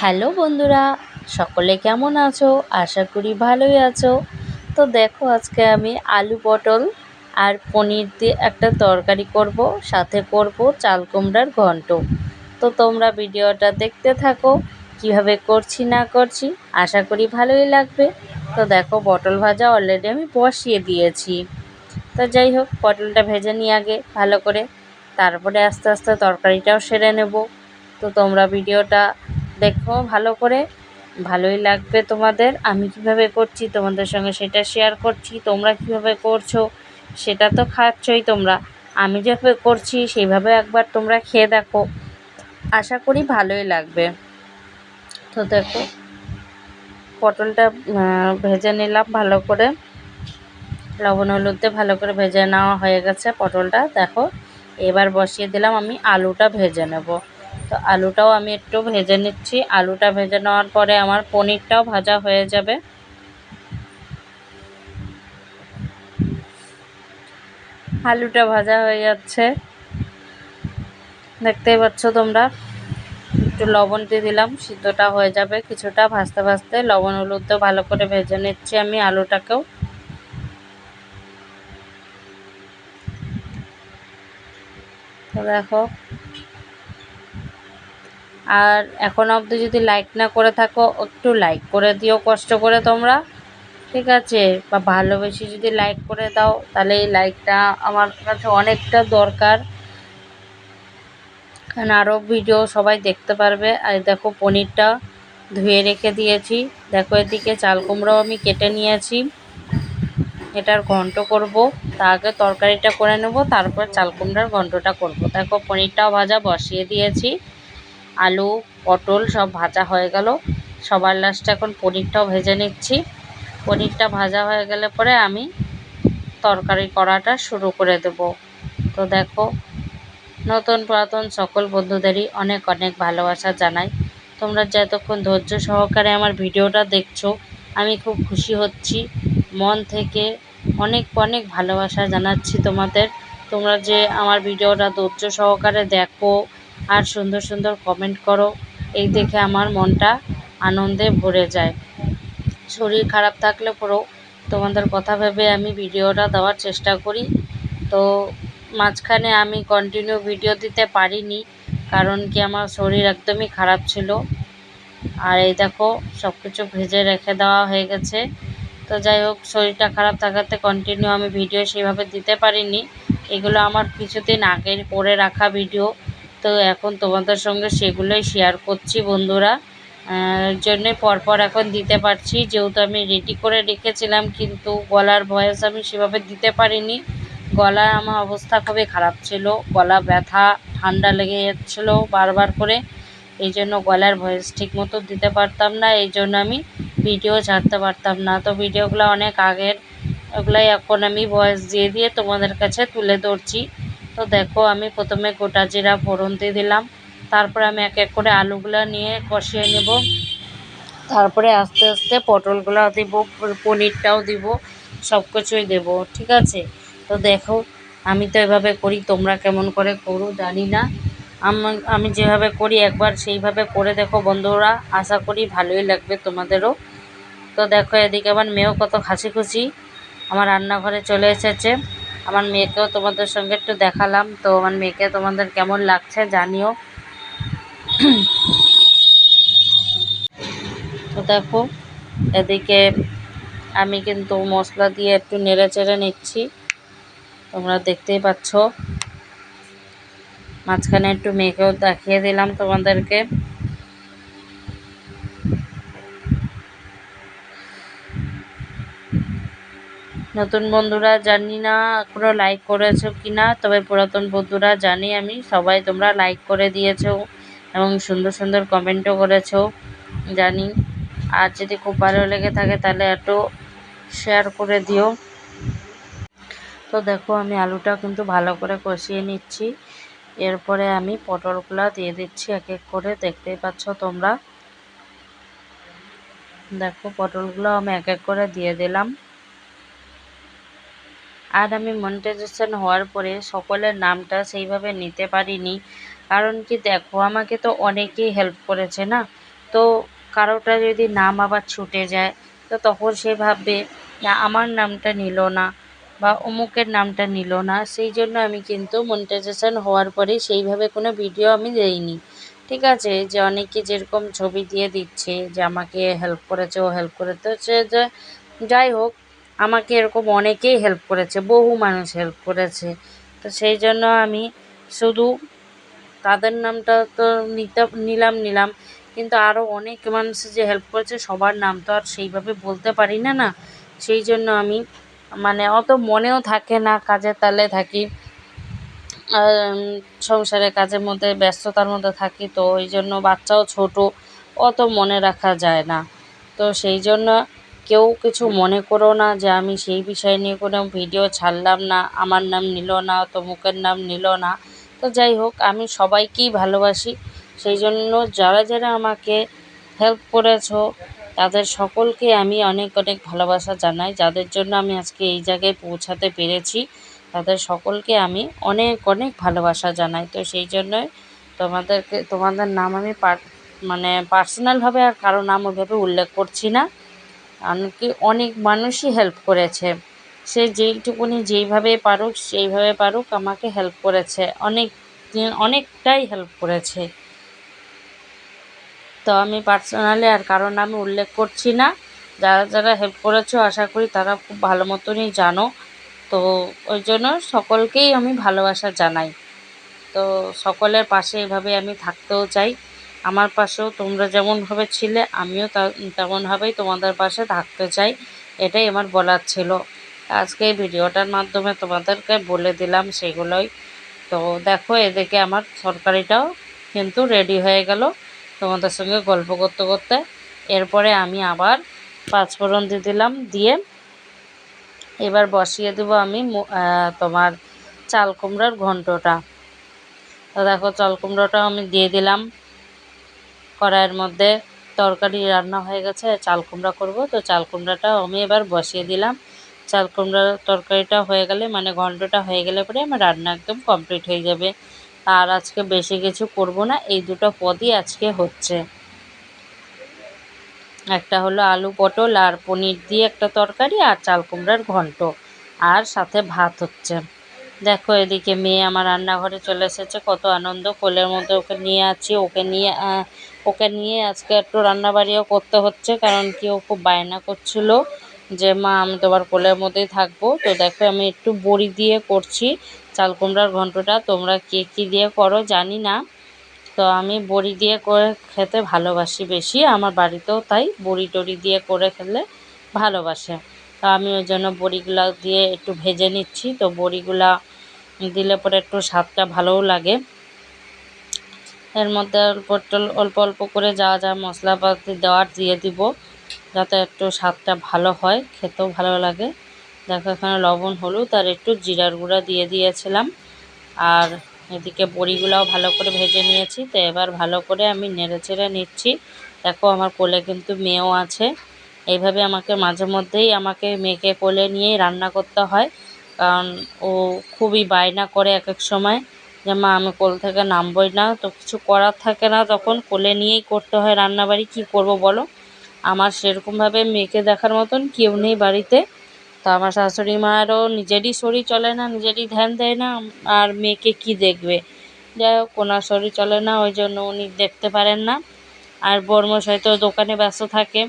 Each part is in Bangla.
হ্যালো বন্ধুরা, সকলে কেমন আছো? আশা করি ভালোই আছো। তো দেখো আজকে আমি আলু পটল আর পনির দিয়ে একটা তরকারি করব, সাথে করব চাল কুমড়ার ঘন্ট। তো তোমরা ভিডিওটা দেখতে থাকো, কীভাবে করছি না করছি, আশা করি ভালোই লাগবে। তো দেখো পটল ভাজা অলরেডি আমি বসিয়ে দিয়েছি। তো যাই হোক, পটলটা ভেজে নিই আগে ভালো করে। তারপরে আস্তে আস্তে তরকারিটাও সেরে নেব। তো তোমরা ভিডিওটা দেখো, ভালো করে। ভালোই লাগবে তোমাদের। আমি কীভাবে করছি তোমাদের সঙ্গে সেটা শেয়ার করছি। তোমরা কীভাবে করছ সেটা তো খাচ্ছই তোমরা। আমি যেভাবে করছি সেইভাবে একবার তোমরা খেয়ে দেখো। আশা করি ভালোই লাগবে। তো দেখো, পটলটা ভেজে নিলাম ভালো করে। লবণ, হলুদে ভালো করে ভেজে নেওয়া হয়ে গেছে পটলটা। দেখো, এবার বসিয়ে দিলাম আমি আলুটা ভেজে নেব। তো আলুটাও আমি একটু ভেজে নিচ্ছি। আলুটা ভেজে নেওয়ার পরে আমার পনিরটাও ভাজা হয়ে যাবে। আলুটা ভাজা হয়ে যাচ্ছে। দেখতেই পাচ্ছ তোমরা, একটু লবণ দিয়ে দিলাম, সিদ্ধটা হয়ে যাবে কিছুটা ভাজতে ভাজতে। লবণ, হলুদ তো ভালো করে ভেজে নিচ্ছি আমি আলুটাকেও। দেখো আর এখন অবধি যদি লাইক না করে থাকো, একটু লাইক করে দিও, কষ্ট করে তোমরা। ঠিক আছে? বা ভালোবেসে যদি লাইক করে দাও, তাহলে এই লাইকটা আমার কাছে অনেকটা দরকার। কারণ আরও ভিডিও সবাই দেখতে পারবে। আর দেখো পনিরটা ধুয়ে রেখে দিয়েছি। দেখো এদিকে চাল কুমড়োও আমি কেটে নিয়েছি। এটার ঘন্ট করব। তা আগে তরকারিটা করে নেব, তারপর চাল কুমড়ার ঘন্টটা করব। দেখো পনিরটাও ভাজা বসিয়ে দিয়েছি। আলু, পটল সব ভাজা হয়ে গেল। সবার লাস্টে এখন পনিরটাও ভেজে নিচ্ছি। পনিরটা ভাজা হয়ে গেলে পরে আমি তরকারি করাটা শুরু করে দেব। তো দেখো, নতুন পুরাতন সকল বন্ধুদেরই অনেক অনেক ভালোবাসা জানাই। তোমরা যতক্ষণ ধৈর্য সহকারে আমার ভিডিওটা দেখছ, আমি খুব খুশি হচ্ছি। মন থেকে অনেক অনেক ভালোবাসা জানাচ্ছি তোমাদের। তোমরা যে আমার ভিডিওটা ধৈর্য সহকারে দেখো আর সুন্দর সুন্দর কমেন্ট করো। এই দেখে আমার মনটা আনন্দে ভরে যায়। শরীর খারাপ থাকলে পরেও তোমাদের কথা ভেবে আমি ভিডিওটা দেওয়ার চেষ্টা করি। তো মাঝখানে আমি কন্টিনিউ ভিডিও দিতে পারিনি, কারণ কি আমার শরীর একদমই খারাপ ছিল। আর এই দেখো সব কিছু ভেজে রেখে দেওয়া হয়ে গেছে। তো যাই হোক, শরীরটা খারাপ থাকাতে কন্টিনিউ আমি ভিডিও সেইভাবে দিতে পারিনি। এগুলো আমার কিছুদিন আগের করে রাখা ভিডিও তো এখন তোমাদের সঙ্গে সেগুলোই শেয়ার করছি বন্ধুরা। জন্যে পরপর এখন দিতে পারছি। যেহেতু আমি রেডি করে রেখেছিলাম, কিন্তু গলার ভয়েস আমি সেভাবে দিতে পারিনি। গলার আমার অবস্থা খুবই খারাপ ছিল। গলা ব্যথা, ঠান্ডা লেগে যাচ্ছিল বারবার করে। এই জন্য গলার ভয়েস ঠিক মতো দিতে পারতাম না। এই জন্য আমি ভিডিও ছাড়তে পারতাম না। তো ভিডিওগুলো অনেক আগের। ওগুলাই এখন আমি ভয়েস দিয়ে দিয়ে তোমাদের কাছে তুলে ধরছি। তো দেখো, আমি প্রথমে গোটা জিরা ফোড়ন দিয়ে দিলাম। তারপরে আমি এক এক করে আলুগুলো নিয়ে কষিয়ে নেব। তারপরে আস্তে আস্তে পটলগুলো দিব, পনিরটাও দিব সব কিছুই দেবো, ঠিক আছে? তো দেখো, আমি তো এভাবে করি, তোমরা কেমন করে করো জানি না। আমি যেভাবে করি একবার সেইভাবে করে দেখো বন্ধুরা, আশা করি ভালোই লাগবে তোমাদেরও। তো দেখো, এদিকে আমার মেয়েও কত হাসি খুশি আমার রান্নাঘরে চলে এসেছে। আমার মেয়েকেও তোমাদের সঙ্গে একটু দেখালাম। তো আমার মেয়েকে তোমাদের কেমন লাগছে জানিও। তো দেখো, এদিকে আমি কিন্তু মশলা দিয়ে একটু নেড়ে চেড়ে নিচ্ছি। তোমরা দেখতেই পাচ্ছ। মাঝখানে একটু মেয়েকেও দেখিয়ে দিলাম তোমাদেরকে। নতুন বন্ধুরা জানি না এখনও লাইক করেছ কি না তবে পুরাতন বন্ধুরা জানি আমি, সবাই তোমরা লাইক করে দিয়েছ এবং সুন্দর সুন্দর কমেন্টও করেছ, জানি। আর যদি খুব ভালো লেগে থাকে তাহলে একটু শেয়ার করে দিও। তো দেখো, আমি আলুটা কিন্তু ভালো করে কষিয়ে নিচ্ছি। এরপরে আমি পটলগুলো দিয়ে দিচ্ছি এক এক করে, দেখতেই পাচ্ছ তোমরা। দেখো, পটলগুলো আমি এক এক করে দিয়ে দিলাম। আর আমি মনিটাইজেশন হওয়ার পরে সকলের নামটা সেইভাবে নিতে পারিনি। কারণ কি দেখো, আমাকে তো অনেকেই হেল্প করেছে না? তো কারোটা যদি নাম আবার ছুটে যায়, তো তখন সে ভাববে, না, আমার নামটা নিল না বা অমুকের নামটা নিল না। সেই জন্য আমি কিন্তু মনিটাইজেশন হওয়ার পরে সেইভাবে কোনো ভিডিও আমি দেইনি। ঠিক আছে, যে অনেকে যেরকম ছবি দিয়ে দিচ্ছে যে, আমাকে হেল্প করেছে, ও হেল্প করেছে। যে, যাই হোক আমাকে এরকম অনেকেই হেল্প করেছে, বহু মানুষ হেল্প করেছে। তো সেই জন্য আমি শুধু তাদের নামটা তো নিতে, নিলাম নিলাম। কিন্তু আরও অনেক মানুষ যে হেল্প করেছে, সবার নাম তো আর সেইভাবে বলতে পারি না। না সেই জন্য আমি মানে অত মনেও থাকে না, কাজের তালে থাকি। সংসারের কাজের মধ্যে, ব্যস্ততার মধ্যে থাকি। তো ওই জন্য বাচ্চাও ছোট, অত মনে রাখা যায় না। তো সেই জন্য কেউ কিছু মনে করো না যে আমি সেই বিষয় নিয়ে কোনো ভিডিও ছাড়লাম না, আমার নাম নিল না, তমুকের নাম নিল না। তো যাই হোক, আমি সবাইকেই ভালোবাসি। সেই জন্য যারা যারা আমাকে হেল্প করেছ, তাদের সকলকে আমি অনেক অনেক ভালোবাসা জানাই। যাদের জন্য আমি আজকে এই জায়গায় পৌঁছাতে পেরেছি, তাদের সকলকে আমি অনেক অনেক ভালোবাসা জানাই। তো সেই জন্যই তোমাদেরকে, তোমাদের নাম আমি পার মানে পার্সোনালভাবে আর কারও নাম ওইভাবে উল্লেখ করছি না। এমনকি অনেক মানুষই হেল্প করেছে। সে যেইটুকুনি যেইভাবে পারুক, সেইভাবে পারুক আমাকে হেল্প করেছে। অনেক, অনেকটাই হেল্প করেছে। তো আমি পার্সোনালি আর কারোর নামে উল্লেখ করছি না। যারা যারা হেল্প করেছ, আশা করি তারা খুব ভালো মতনই জানো। তো ওই জন্য সকলকেই আমি ভালোবাসা জানাই। তো সকলের পাশে এভাবে আমি থাকতেও চাই। আমার পাশেও তোমরা যেমনভাবে ছিলে, আমিও তেমনভাবেই তোমাদের পাশে থাকতে চাই, এটাই আমার বলার ছিল। আজকে এই ভিডিওটার মাধ্যমে তোমাদেরকে বলে দিলাম সেগুলোই। তো দেখো, এদিকে আমার সরকারিটাও কিন্তু রেডি হয়ে গেল তোমাদের সঙ্গে গল্প করতে করতে। এরপরে আমি আবার পাঁচফোড়ন দিয়ে দিলাম, দিয়ে এবার বসিয়ে দেবো আমি তোমার চাল কুমড়ার ঘন্টটা। তো দেখো, চাল কুমড়োটাও আমি দিয়ে দিলাম। কড়াইয়ের মধ্যে তরকারি রান্না হয়ে গেছে, চাল কুমড়া করব। তো চাল কুমড়াটাও আমি এবার বসিয়ে দিলাম। চাল কুমড়ার তরকারিটা হয়ে গেলে মানে ঘন্টটা হয়ে গেলে পরে আমার রান্না একদম কমপ্লিট হয়ে যাবে। আর আজকে বেশি কিছু করব না, এই দুটো পদই আজকে হচ্ছে। একটা হলো আলু পটল আর পনির দিয়ে একটা তরকারি আর চাল কুমড়ার ঘন্ট। আর সাথে ভাত হচ্ছে। দেখো এদিকে মেয়ে আমার রান্নাঘরে চলে এসেছে, কত আনন্দ। কোলের মধ্যে ওকে নিয়ে আছি ওকে নিয়ে ওকে নিয়ে আজকে একটু রান্নাবাড়িও করতে হচ্ছে, কারণ কি ও খুব বায়না করছিল যে, মা, আমি তোমার কোলের মধ্যেই থাকব। তো দেখো, আমি একটু বড়ি দিয়ে করছি, চাল কুমড়ার ঘন্টটা। তোমরা কে কী দিয়ে করো জানি না, তো আমি বড়ি দিয়ে করে খেতে ভালোবাসি বেশি। আমার বাড়িতেও তাই, বড়ি টড়ি দিয়ে করে খেলে ভালোবাসে। তো আমি ওই জন্য বড়িগুলা দিয়ে একটু ভেজে নিচ্ছি। তো বড়িগুলা দিলে পরে একটু স্বাদটা ভালোও লাগে। এর মধ্যে অল্প অল্প অল্প করে যা যা মশলাপাতি দেওয়ার দিয়ে দিব, যাতে একটু স্বাদটা ভালো হয়, খেতেও ভালো লাগে। দেখো, এখানে লবণ, হলুদ আর একটু জিরার গুঁড়া দিয়ে দিয়েছিলাম। আর এদিকে বড়িগুলাও ভালো করে ভেজে নিয়েছি। তো এবার ভালো করে আমি নেড়ে চেড়ে নিচ্ছি। দেখো, আমার কোলে কিন্তু মেয়েও আছে। এইভাবে আমাকে মাঝে মধ্যেই আমাকে মেয়েকে কোলে নিয়েই রান্না করতে হয়। কারণ ও খুবই বায়না করে এক এক সময়। যে, মা, আমি কোল থেকে নামবই না। তো কিছু করার থাকে না তখন। কোলে নিয়েই করতে হয় রান্নাবাড়ি। কি করব বলো? আমার সেরকমভাবে মেয়েকে দেখার মতন কেউ নেই বাড়িতে। তো আমার শাশুড়ি মায়েরও নিজেরই শরীর চলে না, নিজেরই ধ্যান দেয় না। আর মেয়েকে কি দেখবে? যাই হোক, ওনার শরীর চলে না, ওই জন্য উনি দেখতে পারেন না। আর বর্মশাই তো দোকানে ব্যস্ত থাকে।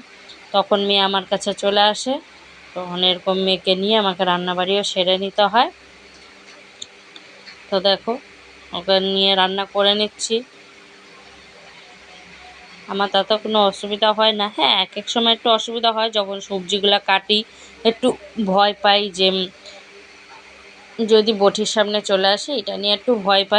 তখন মেয়ে আমার কাছে চলে আসে। তখন এরকম মেয়েকে নিয়ে আমাকে রান্নাবাড়িও সেরে নিতে হয়। তো দেখো ওকে নিয়ে রান্না করে নিচ্ছি। আমার তাতে কোনো অসুবিধা হয় না। হ্যাঁ এক এক সময় একটু অসুবিধা হয় যখন সবজিগুলো কাটি, একটু ভয় পাই যে, যদি বটির সামনে চলে আসে, এটা নিয়ে একটু ভয় পাই।